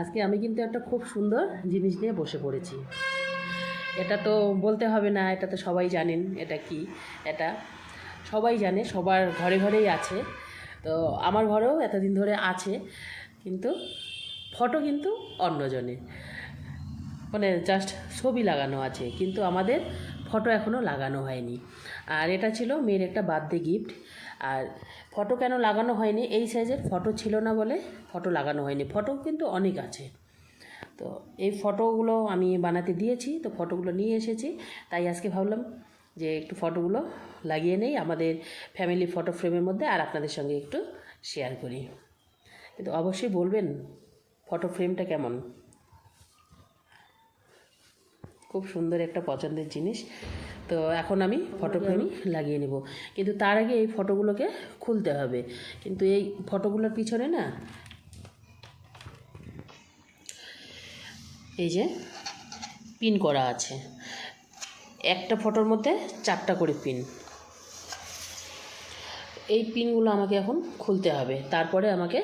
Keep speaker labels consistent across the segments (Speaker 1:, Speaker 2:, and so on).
Speaker 1: আজকে আমি কিন্তু একটা খুব সুন্দর জিনিস নিয়ে বসে পড়েছি। এটা তো বলতে হবে না, এটা তো সবাই জানেন এটা কি, এটা সবাই জানে, সবার ঘরে ঘরেই আছে। তো আমার ঘরেও এতদিন ধরে আছে, কিন্তু ফটো কিন্তু অন্যজনের। মানে জাস্ট ছবি লাগানো আছে, কিন্তু আমাদের ফটো এখনও লাগানো হয়নি। আর এটা ছিল মেয়ের একটা বার্থডে গিফট আর ফটো কেন লাগানো হয়নি? এই সাইজের ফটো ছিল না বলে ফটো লাগানো হয়নি। ফটো কিন্তু অনেক আছে। তো এই ফটোগুলো আমি বানাতে দিয়েছি, তো ফটোগুলো নিয়ে এসেছি। তাই আজকে ভাবলাম যে একটু ফটোগুলো লাগিয়ে নেই, আমাদের ফ্যামিলি ফটো ফ্রেমের মধ্যে আর আপনাদের সঙ্গে একটু শেয়ার করি। কিন্তু অবশ্যই বলবেন ফটো ফ্রেমটা কেমন? খুব সুন্দর একটা পছন্দের জিনিস। তো এখন আমি ফটো ফ্রেমই লাগিয়ে নেব। কিন্তু তার আগে এই ফটোগুলোকে খুলতে হবে। কিন্তু এই ফটোগুলোর পিছনে না এই যে পিন করা আছে। একটা ফটোর মধ্যে চারটা করে পিন। এই পিনগুলো আমাকে এখন খুলতে হবে। তারপরে আমাকে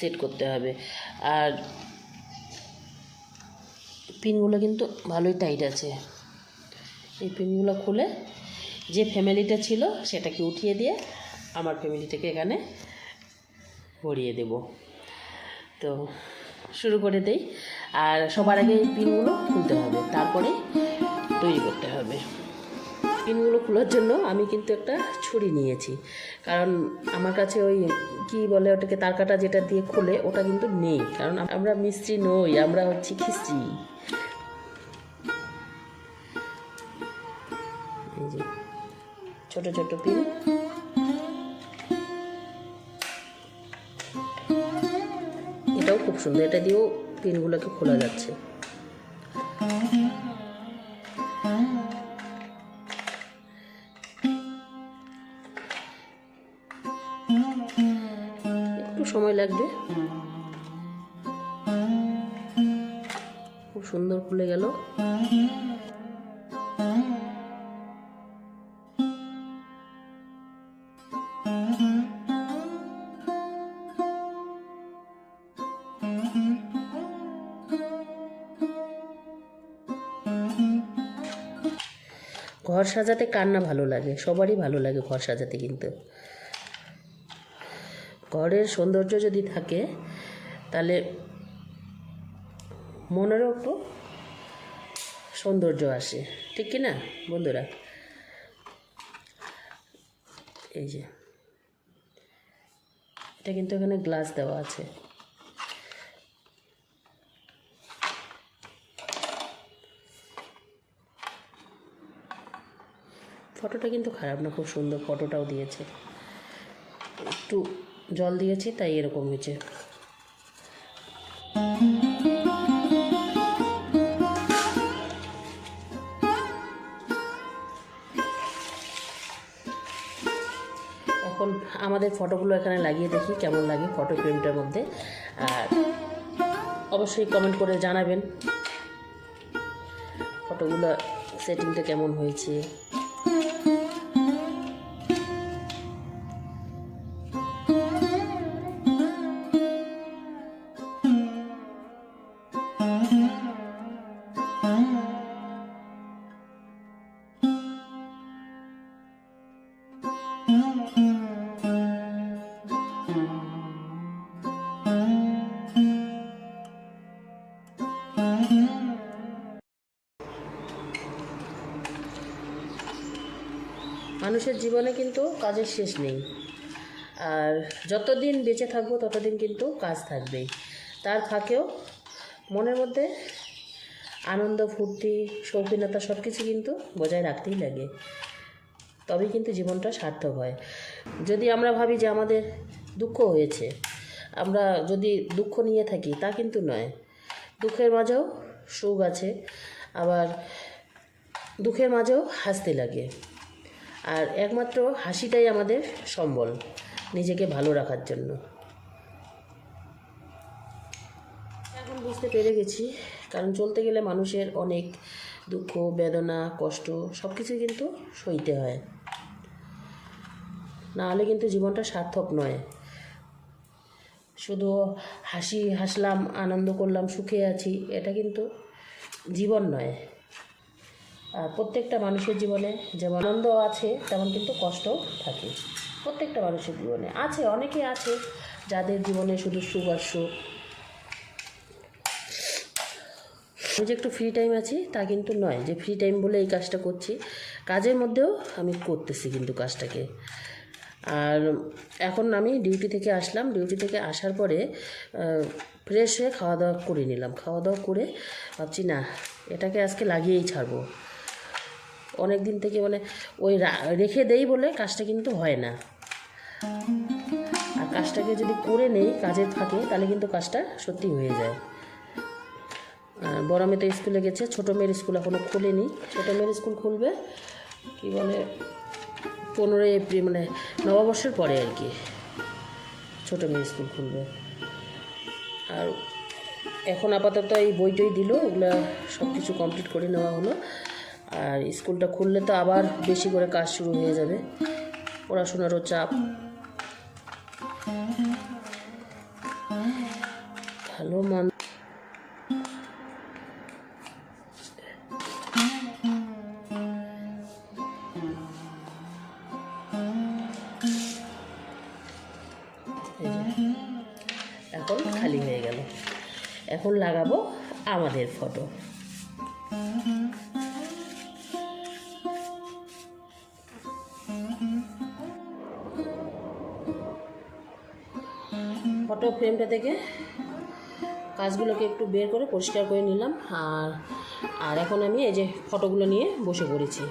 Speaker 1: সেট করতে হবে। আর পিনগুলো কিন্তু ভালোই টাইট আছে। এই পিনগুলো খুলে যে ফ্যামিলিটা ছিল সেটাকে উঠিয়ে দিয়ে আমার ফ্যামিলিটাকে এখানে ভরিয়ে দেব। তো শুরু করে দেই। আর সবার আগে এই পিনগুলো খুলতে হবে, তারপরে তৈরি করতে হবে। পিনগুলো খোলার জন্য আমি কিন্তু একটা ছুরি নিয়েছি, কারণ আমার কাছে ওই কি বলে ওটাকে তারকাটা যেটা দিয়ে খুলে ওটা কিন্তু নেই, কারণ আমরা মিস্ত্রি নই, আমরা হচ্ছি খিস্ত্রি এই যে ছোট ছোট পিন এটাও খুব সুন্দর। এটা দিয়েও পিনগুলোকে খোলা যাচ্ছে। একটু সময় লাগবে। খুব সুন্দর খুলে গেল। ঘর সাজাতে কার না ভালো লাগে? সবারই ভালো লাগে ঘর সাজাতে কিন্তু। ঘরের সৌন্দর্য যদি থাকে, তাহলে মনেরও একটু সৌন্দর্য আসে। ঠিক কি না, বন্ধুরা? এই যে, এটা কিন্তু এখানে গ্লাস দেওয়া আছে। ফটোটা কিন্তু খারাপ না, খুব সুন্দর ফটোটাও দিয়েছে। একটু জল দিয়েছি, তাই এরকম হয়েছে। এখন আমাদের ফটোগুলো এখানে লাগিয়ে দেখি, কেমন লাগে ফটো ফ্রেমটার মধ্যে। আর অবশ্যই কমেন্ট করে জানাবেন, ফটোগুলো সেটিংটা কেমন হয়েছে। মানুষের জীবনে কিন্তু কাজের শেষ নেই। আর যতদিন বেঁচে থাকব, ততদিন কিন্তু কাজ থাকবেই তার ফাঁকেও মনের মধ্যে আনন্দ, ফুর্তি, শৌখিনতা সব কিছু কিন্তু বজায় রাখতেই লাগে। তবেই কিন্তু জীবনটা সার্থক হয়। যদি আমরা ভাবি যে আমাদের দুঃখ হয়েছে, আমরা যদি দুঃখ নিয়ে থাকি, তা কিন্তু নয়। দুঃখের মাঝেও সুখ আছে, আবার দুঃখের মাঝেও হাসতে লাগে। আর একমাত্র হাসিটাই আমাদের সম্বল, নিজেকে ভালো রাখার জন্য। এখন বুঝতে পেরে গেছি, কারণ চলতে গেলে মানুষের অনেক দুঃখ, বেদনা, কষ্ট সব কিছুই কিন্তু সইতে হয়। না হলে কিন্তু জীবনটা সার্থক নয়। শুধু হাসি, হাসলাম, আনন্দ করলাম, সুখে আছি, এটা কিন্তু জীবন নয়। প্রত্যেকটা মানুষের জীবনে যেমন আনন্দ আছে, তেমন কিন্তু কষ্টও থাকে। প্রত্যেকটা মানুষের জীবনে আছে, অনেকে আছে যাদের জীবনে শুধু সুখ আর সুখ। আমি যে একটু ফ্রি টাইম আছি, তা কিন্তু নয়। যে ফ্রি টাইম বলে এই কাজটা করছি, কাজের মধ্যেও আমি করতেছি কিন্তু কাজটাকে। আর এখন আমি ডিউটি থেকে আসলাম। ডিউটি থেকে আসার পরে ফ্রেশ হয়ে খাওয়া দাওয়া করে নিলাম। খাওয়া দাওয়া করে ভাবছি, না, এটাকে আজকে লাগিয়েই ছাড়বো। অনেক দিন থেকে মানে ওই রেখে দেই বলে কাজটা কিন্তু হয় না। আর কাজটাকে যদি করে নেই কাজের ফাঁকে তাহলে কিন্তু কাজটা সত্যি হয়ে যায়। বড় মেয়ে তো স্কুলে গেছে, ছোটো মেয়ের স্কুল এখনও খোলেনি। ছোটো মেয়ের স্কুল খুলবে, কি বলে, পনেরোই এপ্রিল মানে নববর্ষের পরে আর কি ছোটো মেয়ের স্কুল খুলবে। আর এখন আপাতত এই বই টই দিল, ওগুলো সব কিছু কমপ্লিট করে নেওয়া হলো। আর স্কুলটা খুললে তো আবার বেশি করে কাজ শুরু হয়ে যাবে। পড়াশোনারও চাপ। ভালো মন এখন খালি হয়ে গেল। এখন লাগাবো আমাদের ফটো ফটো ফ্রেমটা থেকে কাজগুলোকে একটু বের করে পরিষ্কার করে নিলাম। আর আর এখন আমি এই যে ফটোগুলো নিয়ে বসে পড়েছি।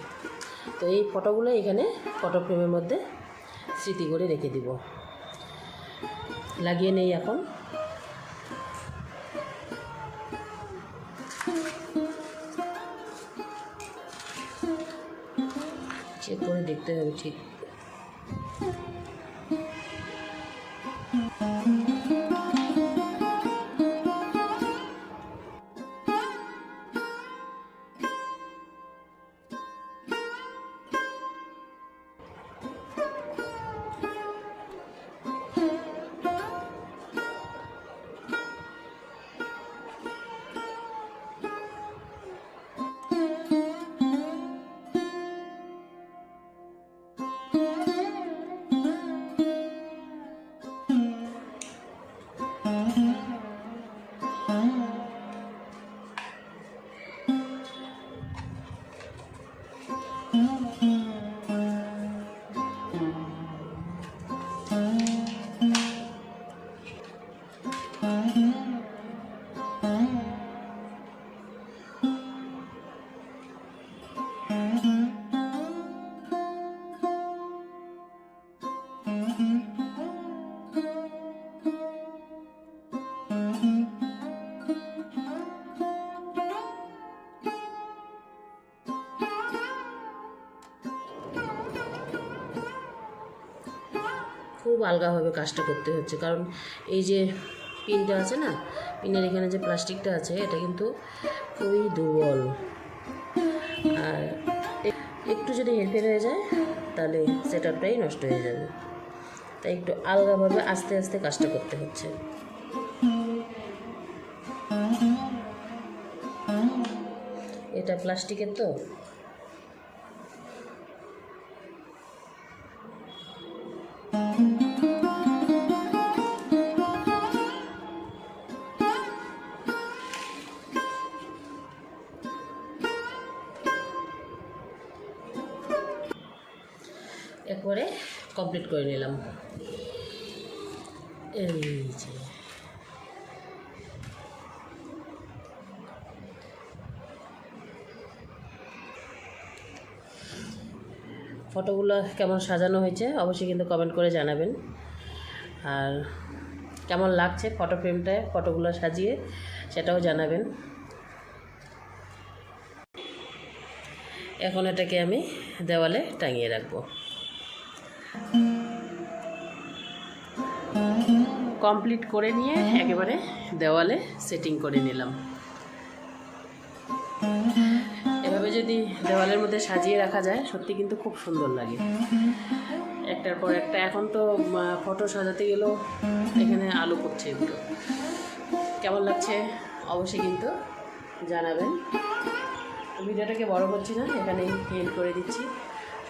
Speaker 1: তো এই ফটোগুলো এখানে ফটো ফ্রেমের মধ্যে স্মৃতি করে রেখে দিব। লাগিয়ে নেই এখন। চেক করে দেখতে হবে ঠিক। আলগাভাবে কাজটা করতে হচ্ছে। কারণ এই যে পিনটা আছে না, পিনের এখানে যে প্লাস্টিকটা আছে, এটা কিন্তু খুবই দুর্বল। আর এক- একটু যদি হেরফের হয়ে যায়, তাহলে সেটআপটাই নষ্ট হয়ে যাবে। তাই একটু আলগাভাবে আস্তে আস্তে কাজটা করতে হচ্ছে। এটা প্লাস্টিকের তো? কমপ্লিট করে নিলাম। ফটোগুলো কেমন সাজানো হয়েছে অবশ্যই কিন্তু কমেন্ট করে জানাবেন। আর কেমন লাগছে ফটো ফ্রেমটায় ফটোগুলো সাজিয়ে সেটাও জানাবেন। এখন এটাকে আমি দেওয়ালে টাঙিয়ে রাখব। কমপ্লিট করে নিয়ে একেবারে দেওয়ালে সেটিং করে নিলাম। এভাবে যদি দেওয়ালের মধ্যে সাজিয়ে রাখা যায়, সত্যি কিন্তু খুব সুন্দর লাগে। একটার পর একটা, এখন তো ফটো সাজাতে গেলেও এখানে আলো করছে এগুলো কেমন লাগছে? অবশ্যই কিন্তু জানাবেন। ভিডিওটাকে বড় করছি না, এখানেই এন্ড করে দিচ্ছি।